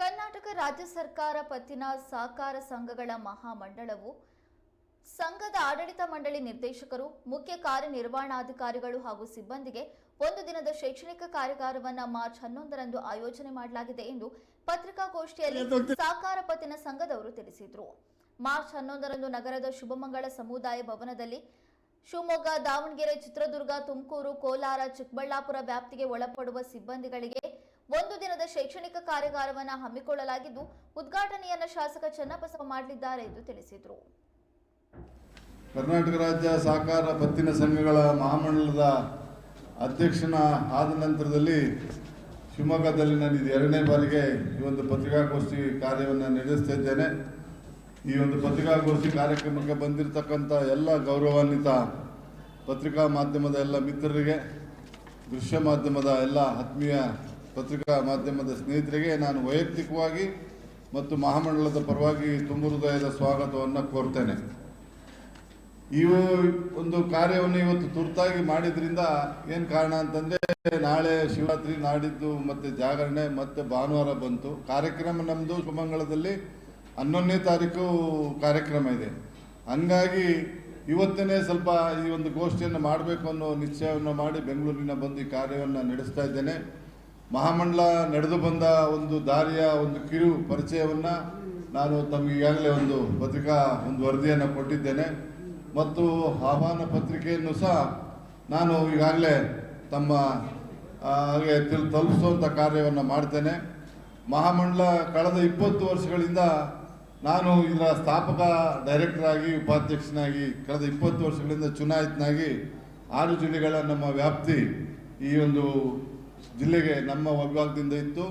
ಕರ್ನಾಟಕ ರಾಜ್ಯ ಸರ್ಕಾರ ಪತ್ತಿನ ಸಹಕಾರ ಸಂಘಗಳ ಮಹಾಮಂಡಳವು ಸಂಘದ ಆಡಳಿತ ಮಂಡಳಿ ನಿರ್ದೇಶಕರು ಮುಖ್ಯ ಕಾರ್ಯನಿರ್ವಹಣಾಧಿಕಾರಿಗಳು ಹಾಗೂ ಸಿಬ್ಬಂದಿಗೆ ಒಂದು ದಿನದ ಶೈಕ್ಷಣಿಕ ಕಾರ್ಯಾಗಾರವನ್ನು ಮಾರ್ಚ್ ಹನ್ನೊಂದರಂದು ಆಯೋಜನೆ ಮಾಡಲಾಗಿದೆ ಎಂದು ಪತ್ರಿಕಾಗೋಷ್ಠಿಯಲ್ಲಿ ಸಹಕಾರ ಪತ್ತಿನ ಸಂಘದವರು ತಿಳಿಸಿದರು. ಮಾರ್ಚ್ ಹನ್ನೊಂದರಂದು ನಗರದ ಶುಭಮಂಗಳ ಸಮುದಾಯ ಭವನದಲ್ಲಿ ಶಿವಮೊಗ್ಗ ದಾವಣಗೆರೆ ಚಿತ್ರದುರ್ಗ ತುಮಕೂರು ಕೋಲಾರ ಚಿಕ್ಕಬಳ್ಳಾಪುರ ವ್ಯಾಪ್ತಿಗೆ ಒಳಪಡುವ ಸಿಬ್ಬಂದಿಗಳಿಗೆ ಒಂದು ದಿನದ ಶೈಕ್ಷಣಿಕ ಕಾರ್ಯಾಗಾರವನ್ನು ಹಮ್ಮಿಕೊಳ್ಳಲಾಗಿದ್ದು, ಉದ್ಘಾಟನೆಯನ್ನು ಶಾಸಕ ಚನ್ನಬಸವ ಮಾಡಲಿದ್ದಾರೆ ಎಂದು ತಿಳಿಸಿದರು. ಕರ್ನಾಟಕ ರಾಜ್ಯ ಸಹಕಾರ ಪತ್ತಿನ ಸಂಘಗಳ ಮಹಾಮಂಡಲದ ಅಧ್ಯಕ್ಷನ ಆದ ನಂತರದಲ್ಲಿ ಶಿವಮೊಗ್ಗದಲ್ಲಿ ನಾನು ಇದು ಎರಡನೇ ಬಾರಿಗೆ ಈ ಒಂದು ಪತ್ರಿಕಾಗೋಷ್ಠಿ ಕಾರ್ಯವನ್ನು ನಡೆಸ್ತಾ ಇದ್ದೇನೆ. ಈ ಒಂದು ಪತ್ರಿಕಾಗೋಷ್ಠಿ ಕಾರ್ಯಕ್ರಮಕ್ಕೆ ಬಂದಿರತಕ್ಕಂಥ ಎಲ್ಲ ಗೌರವಾನ್ವಿತ ಪತ್ರಿಕಾ ಮಾಧ್ಯಮದ ಎಲ್ಲ ಮಿತ್ರರಿಗೆ, ದೃಶ್ಯ ಮಾಧ್ಯಮದ ಎಲ್ಲ ಆತ್ಮೀಯ ಪತ್ರಿಕಾ ಮಾಧ್ಯಮದ ಸ್ನೇಹಿತರಿಗೆ ನಾನು ವೈಯಕ್ತಿಕವಾಗಿ ಮತ್ತು ಮಹಾಮಂಡಲದ ಪರವಾಗಿ ತುಂಬ ಹೃದಯದ ಸ್ವಾಗತವನ್ನು ಕೋರ್ತೇನೆ. ಈ ಒಂದು ಕಾರ್ಯವನ್ನು ಇವತ್ತು ತುರ್ತಾಗಿ ಮಾಡಿದ್ರಿಂದ ಏನು ಕಾರಣ ಅಂತಂದರೆ, ನಾಳೆ ಶಿವರಾತ್ರಿ ನಾಡಿದ್ದು ಮತ್ತೆ ಜಾಗರಣೆ, ಮತ್ತು ಭಾನುವಾರ ಬಂತು. ಕಾರ್ಯಕ್ರಮ ನಮ್ಮದು ಶಿವಮಂಗಳದಲ್ಲಿ ಹನ್ನೊಂದನೇ ತಾರೀಕು ಕಾರ್ಯಕ್ರಮ ಇದೆ. ಹಂಗಾಗಿ ಇವತ್ತೇ ಸ್ವಲ್ಪ ಈ ಒಂದು ಗೋಷ್ಠಿಯನ್ನು ಮಾಡಬೇಕು ಅನ್ನೋ ನಿಶ್ಚಯವನ್ನು ಮಾಡಿ ಬೆಂಗಳೂರಿನ ಬಂದು ಈ ಕಾರ್ಯವನ್ನು ನಡೆಸ್ತಾ ಇದ್ದೇನೆ. ಮಹಾಮಂಡಲ ನಡೆದು ಬಂದ ಒಂದು ದಾರಿಯ ಒಂದು ಕಿರು ಪರಿಚಯವನ್ನು ನಾನು ತಮಗೆ ಈಗಾಗಲೇ ಒಂದು ಪತ್ರಿಕಾ, ಒಂದು ವರದಿಯನ್ನು ಕೊಟ್ಟಿದ್ದೇನೆ. ಮತ್ತು ಆಹ್ವಾನ ಪತ್ರಿಕೆಯನ್ನು ಸಹ ನಾನು ಈಗಾಗಲೇ ತಮ್ಮ ಹಾಗೆ ತಿಳ್ ತಲುಪಿಸುವಂಥ ಕಾರ್ಯವನ್ನು ಮಾಡ್ತೇನೆ. ಮಹಾಮಂಡಲ ಕಳೆದ ಇಪ್ಪತ್ತು ವರ್ಷಗಳಿಂದ ನಾನು ಇದರ ಸ್ಥಾಪಕ, ಡೈರೆಕ್ಟರಾಗಿ, ಉಪಾಧ್ಯಕ್ಷನಾಗಿ, ಕಳೆದ ಇಪ್ಪತ್ತು ವರ್ಷಗಳಿಂದ ಚುನಾಯಿತನಾಗಿ ಆರು ಜಿಲ್ಲೆಗಳ ನಮ್ಮ ವ್ಯಾಪ್ತಿ ಈ ಒಂದು ಜಿಲ್ಲೆಗೆ ನಮ್ಮ ವಿಭಾಗದಿಂದ ಇತ್ತು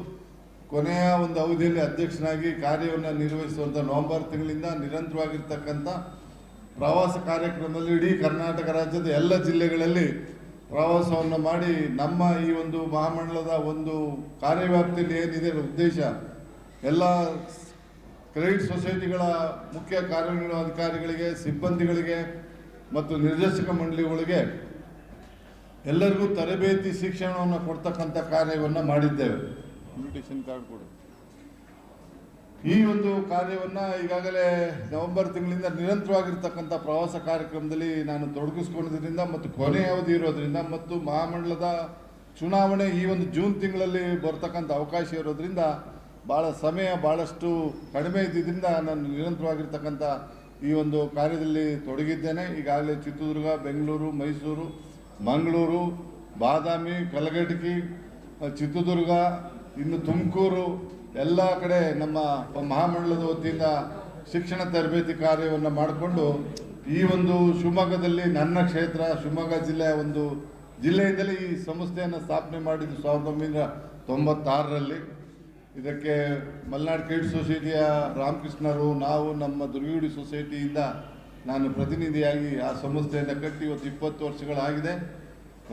ಕೊನೆಯ ಒಂದು ಅವಧಿಯಲ್ಲಿ ಅಧ್ಯಕ್ಷನಾಗಿ ಕಾರ್ಯವನ್ನು ನಿರ್ವಹಿಸುವಂಥ ನವೆಂಬರ್ ತಿಂಗಳಿಂದ ನಿರಂತರವಾಗಿರ್ತಕ್ಕಂಥ ಪ್ರವಾಸ ಕಾರ್ಯಕ್ರಮದಲ್ಲಿ ಇಡೀ ಕರ್ನಾಟಕ ರಾಜ್ಯದ ಎಲ್ಲ ಜಿಲ್ಲೆಗಳಲ್ಲಿ ಪ್ರವಾಸವನ್ನು ಮಾಡಿ ನಮ್ಮ ಈ ಒಂದು ಮಹಾಮಂಡಲದ ಒಂದು ಕಾರ್ಯವ್ಯಾಪ್ತಿಯಲ್ಲಿ ಏನಿದೆ ಉದ್ದೇಶ ಎಲ್ಲ ಕ್ರೆಡಿಟ್ ಸೊಸೈಟಿಗಳ ಮುಖ್ಯ ಕಾರ್ಯನಿರ್ವಹಣಾಧಿಕಾರಿಗಳಿಗೆ, ಸಿಬ್ಬಂದಿಗಳಿಗೆ ಮತ್ತು ನಿರ್ದೇಶಕ ಮಂಡಳಿಗಳಿಗೆ ಎಲ್ಲರಿಗೂ ತರಬೇತಿ ಶಿಕ್ಷಣವನ್ನು ಕೊಡ್ತಕ್ಕಂಥ ಕಾರ್ಯವನ್ನು ಮಾಡಿದ್ದೇವೆ. ಕಾರ್ಡ್ ಕೊಡು. ಈ ಒಂದು ಕಾರ್ಯವನ್ನು ಈಗಾಗಲೇ ನವೆಂಬರ್ ತಿಂಗಳಿಂದ ನಿರಂತರವಾಗಿರ್ತಕ್ಕಂಥ ಪ್ರವಾಸ ಕಾರ್ಯಕ್ರಮದಲ್ಲಿ ನಾನು ತೊಡಗಿಸ್ಕೊಂಡಿದ್ದರಿಂದ ಮತ್ತು ಕೊನೆ ಅವಧಿ ಇರೋದ್ರಿಂದ ಮತ್ತು ಮಹಾಮಂಡಲದ ಚುನಾವಣೆ ಈ ಒಂದು ಜೂನ್ ತಿಂಗಳಲ್ಲಿ ಬರ್ತಕ್ಕಂಥ ಅವಕಾಶ ಇರೋದರಿಂದ ಭಾಳ ಸಮಯ ಭಾಳಷ್ಟು ಕಡಿಮೆ ಇದ್ದಿದ್ದರಿಂದ ನಾನು ನಿರಂತರವಾಗಿರ್ತಕ್ಕಂಥ ಈ ಒಂದು ಕಾರ್ಯದಲ್ಲಿ ತೊಡಗಿದ್ದೇನೆ. ಈಗಾಗಲೇ ಚಿತ್ರದುರ್ಗ ಬೆಂಗಳೂರು ಮೈಸೂರು ಮಂಗಳೂರು, ಬಾದಾಮಿ, ಕಲಘಟಕಿ, ಚಿತ್ರದುರ್ಗ, ಇನ್ನು ತುಮಕೂರು, ಎಲ್ಲ ಕಡೆ ನಮ್ಮ ಮಹಾಮಂಡಲದ ವತಿಯಿಂದ ಶಿಕ್ಷಣ ತರಬೇತಿ ಕಾರ್ಯವನ್ನು ಮಾಡಿಕೊಂಡು ಈ ಒಂದು ಶಿವಮೊಗ್ಗದಲ್ಲಿ ನನ್ನ ಕ್ಷೇತ್ರ, ಶಿವಮೊಗ್ಗ ಜಿಲ್ಲೆಯ ಒಂದು ಜಿಲ್ಲೆಯಿಂದಲೇ ಈ ಸಂಸ್ಥೆಯನ್ನು ಸ್ಥಾಪನೆ ಮಾಡಿದ್ದು ಸಾವಿರದ ಒಂಬೈನೂರ ತೊಂಬತ್ತಾರರಲ್ಲಿ. ಇದಕ್ಕೆ ಮಲೆನಾಡು ಕ್ರೀಡ್ ಸೊಸೈಟಿಯ ರಾಮಕೃಷ್ಣರು, ನಾವು ನಮ್ಮ ದುರ್ಗಿಗುಡಿ ಸೊಸೈಟಿಯಿಂದ ನಾನು ಪ್ರತಿನಿಧಿಯಾಗಿ ಆ ಸಂಸ್ಥೆಯನ್ನು ಕಟ್ಟಿ ಇವತ್ತು ಇಪ್ಪತ್ತು ವರ್ಷಗಳಾಗಿದೆ.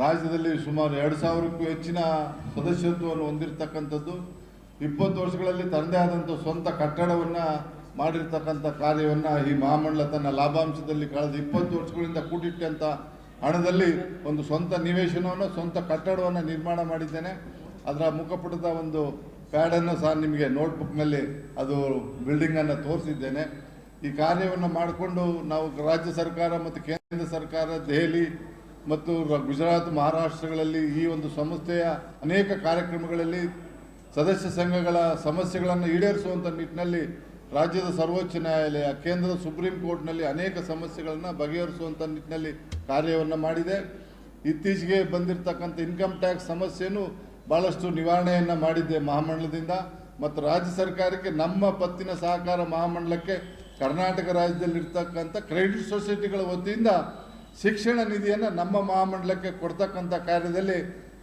ರಾಜ್ಯದಲ್ಲಿ ಸುಮಾರು ಎರಡು ಸಾವಿರಕ್ಕೂ ಹೆಚ್ಚಿನ ಸದಸ್ಯತ್ವವನ್ನು ಹೊಂದಿರತಕ್ಕಂಥದ್ದು, ಇಪ್ಪತ್ತು ವರ್ಷಗಳಲ್ಲಿ ತನ್ನದೇ ಆದಂಥ ಸ್ವಂತ ಕಟ್ಟಡವನ್ನು ಮಾಡಿರ್ತಕ್ಕಂಥ ಕಾರ್ಯವನ್ನು ಈ ಮಹಾಮಂಡಲ ತನ್ನ ಲಾಭಾಂಶದಲ್ಲಿ ಕಳೆದ ಇಪ್ಪತ್ತು ವರ್ಷಗಳಿಂದ ಕೂಡಿಟ್ಟಂಥ ಹಣದಲ್ಲಿ ಒಂದು ಸ್ವಂತ ನಿವೇಶನವನ್ನು, ಸ್ವಂತ ಕಟ್ಟಡವನ್ನು ನಿರ್ಮಾಣ ಮಾಡಿದ್ದೇನೆ. ಅದರ ಮುಖಪುಟದ ಒಂದು ಪ್ಯಾಡನ್ನು ಸಹ ನಿಮಗೆ ನೋಟ್ಬುಕ್ನಲ್ಲಿ ಅದು ಬಿಲ್ಡಿಂಗನ್ನು ತೋರಿಸಿದ್ದೇನೆ. ಈ ಕಾರ್ಯವನ್ನು ಮಾಡಿಕೊಂಡು ನಾವು ರಾಜ್ಯ ಸರ್ಕಾರ ಮತ್ತು ಕೇಂದ್ರ ಸರ್ಕಾರ, ದೆಹಲಿ ಮತ್ತು ಗುಜರಾತ್ ಮಹಾರಾಷ್ಟ್ರಗಳಲ್ಲಿ ಈ ಒಂದು ಸಂಸ್ಥೆಯ ಅನೇಕ ಕಾರ್ಯಕ್ರಮಗಳಲ್ಲಿ ಸದಸ್ಯ ಸಂಘಗಳ ಸಮಸ್ಯೆಗಳನ್ನು ಈಡೇರಿಸುವಂಥ ನಿಟ್ಟಿನಲ್ಲಿ ರಾಜ್ಯದ ಸರ್ವೋಚ್ಚ ನ್ಯಾಯಾಲಯ, ಕೇಂದ್ರದ ಸುಪ್ರೀಂ ಕೋರ್ಟ್ನಲ್ಲಿ ಅನೇಕ ಸಮಸ್ಯೆಗಳನ್ನು ಬಗೆಹರಿಸುವಂಥ ನಿಟ್ಟಿನಲ್ಲಿ ಕಾರ್ಯವನ್ನು ಮಾಡಿದೆ. ಇತ್ತೀಚೆಗೆ ಬಂದಿರತಕ್ಕಂಥ ಇನ್ಕಮ್ ಟ್ಯಾಕ್ಸ್ ಸಮಸ್ಯೆನೂ ಭಾಳಷ್ಟು ನಿವಾರಣೆಯನ್ನು ಮಾಡಿದ್ದೆ ಮಹಾಮಂಡಲದಿಂದ. ಮತ್ತು ರಾಜ್ಯ ಸರ್ಕಾರಕ್ಕೆ ನಮ್ಮ ಪತ್ತಿನ ಸಹಕಾರ ಮಹಾಮಂಡಲಕ್ಕೆ ಕರ್ನಾಟಕ ರಾಜ್ಯದಲ್ಲಿರ್ತಕ್ಕಂಥ ಕ್ರೆಡಿಟ್ ಸೊಸೈಟಿಗಳ ವತಿಯಿಂದ ಶಿಕ್ಷಣ ನಿಧಿಯನ್ನು ನಮ್ಮ ಮಹಾಮಂಡಲಕ್ಕೆ ಕೊಡ್ತಕ್ಕಂಥ ಕಾರ್ಯದಲ್ಲಿ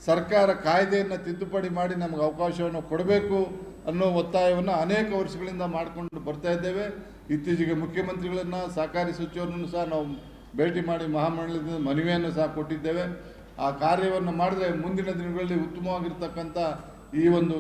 ಸರ್ಕಾರ ಕಾಯ್ದೆಯನ್ನು ತಿದ್ದುಪಡಿ ಮಾಡಿ ನಮಗೆ ಅವಕಾಶವನ್ನು ಕೊಡಬೇಕು ಅನ್ನೋ ಒತ್ತಾಯವನ್ನು ಅನೇಕ ವರ್ಷಗಳಿಂದ ಮಾಡಿಕೊಂಡು ಬರ್ತಾ ಇದ್ದೇವೆ. ಇತ್ತೀಚೆಗೆ ಮುಖ್ಯಮಂತ್ರಿಗಳನ್ನು, ಸಹಕಾರಿ ಸಚಿವರನ್ನು ಸಹ ನಾವು ಭೇಟಿ ಮಾಡಿ ಮಹಾಮಂಡಲದಿಂದ ಮನವಿಯನ್ನು ಸಹ ಕೊಟ್ಟಿದ್ದೇವೆ. ಆ ಕಾರ್ಯವನ್ನು ಮಾಡಿದ್ರೆ ಮುಂದಿನ ದಿನಗಳಲ್ಲಿ ಉತ್ತಮವಾಗಿರ್ತಕ್ಕಂಥ ಈ ಒಂದು